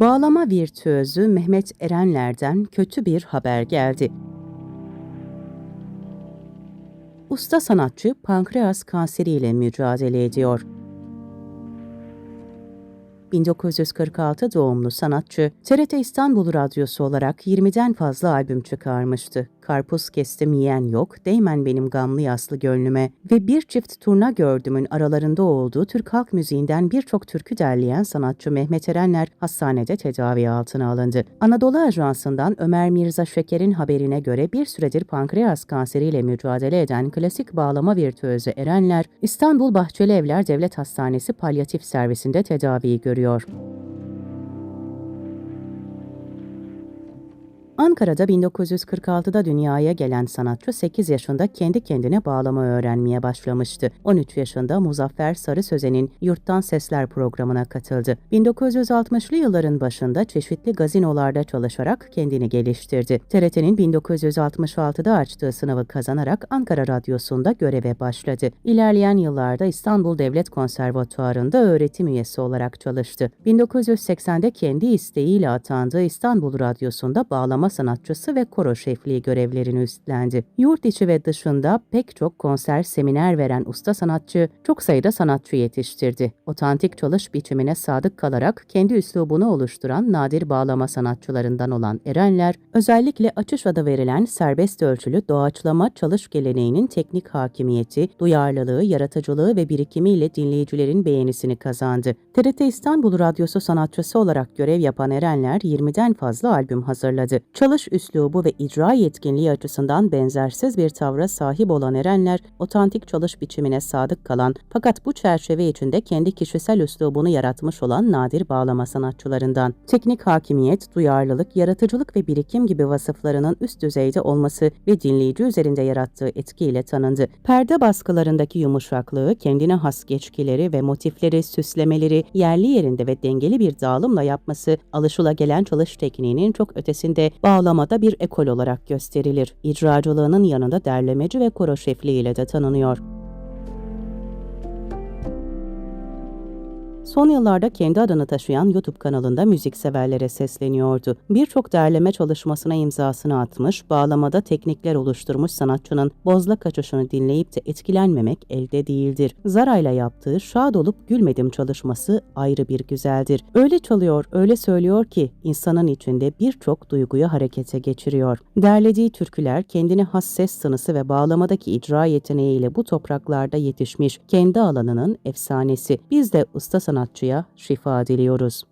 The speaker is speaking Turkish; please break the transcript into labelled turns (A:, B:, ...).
A: Bağlama virtüözü Mehmet Erenler'den kötü bir haber geldi. Usta sanatçı pankreas kanseriyle mücadele ediyor. 1946 doğumlu sanatçı, TRT İstanbul Radyosu olarak 20'den fazla albüm çıkarmıştı. Karpuz kestim yiyen yok, değmen benim gamlı yaslı gönlüme ve bir çift turna gördümün aralarında olduğu Türk halk müziğinden birçok türkü derleyen sanatçı Mehmet Erenler hastanede tedavi altına alındı. Anadolu Ajansı'ndan Ömer Mirza Şeker'in haberine göre bir süredir pankreas kanseriyle mücadele eden klasik bağlama virtüözü Erenler, İstanbul Bahçeli Evler Devlet Hastanesi palyatif servisinde tedavi görüyor. Ankara'da 1946'da dünyaya gelen sanatçı 8 yaşında kendi kendine bağlama öğrenmeye başlamıştı. 13 yaşında Muzaffer Sarı Sözen'in Yurttan Sesler programına katıldı. 1960'lı yılların başında çeşitli gazinolarda çalışarak kendini geliştirdi. TRT'nin 1966'da açtığı sınavı kazanarak Ankara Radyosu'nda göreve başladı. İlerleyen yıllarda İstanbul Devlet Konservatuarı'nda öğretim üyesi olarak çalıştı. 1980'de kendi isteğiyle atandığı İstanbul Radyosu'nda bağlama sanatçısı ve koro şefliği görevlerini üstlendi. Yurt içi ve dışında pek çok konser, seminer veren usta sanatçı çok sayıda sanatçı yetiştirdi. Otantik çalış biçimine sadık kalarak kendi üslubunu oluşturan nadir bağlama sanatçılarından olan Erenler, özellikle açış adı verilen serbest ölçülü doğaçlama çalış geleneğinin teknik hakimiyeti, duyarlılığı, yaratıcılığı ve birikimiyle dinleyicilerin beğenisini kazandı. TRT İstanbul Radyosu sanatçısı olarak görev yapan Erenler 20'den fazla albüm hazırladı. Çalış üslubu ve icra yetkinliği açısından benzersiz bir tavra sahip olan Erenler, otantik çalış biçimine sadık kalan fakat bu çerçeve içinde kendi kişisel üslubunu yaratmış olan nadir bağlama sanatçılarından. Teknik hakimiyet, duyarlılık, yaratıcılık ve birikim gibi vasıflarının üst düzeyde olması ve dinleyici üzerinde yarattığı etkiyle tanındı. Perde baskılarındaki yumuşaklığı, kendine has geçkileri ve motifleri, süslemeleri yerli yerinde ve dengeli bir dağılımla yapması, alışılagelen çalış tekniğinin çok ötesinde bağlamada bir ekol olarak gösterilir. İcracılığının yanında derlemeci ve koro şefliğiyle de tanınıyor. Son yıllarda kendi adını taşıyan YouTube kanalında müzikseverlere sesleniyordu. Birçok derleme çalışmasına imzasını atmış, bağlamada teknikler oluşturmuş sanatçının bozla kaçışını dinleyip de etkilenmemek elde değildir. Zara'yla yaptığı Şad olup gülmedim çalışması ayrı bir güzeldir. Öyle çalıyor, öyle söylüyor ki insanın içinde birçok duyguyu harekete geçiriyor. Derlediği türküler kendine has ses sınısı ve bağlamadaki icra yeteneğiyle bu topraklarda yetişmiş kendi alanının efsanesi. Biz de usta sanatçıya şifa diliyoruz.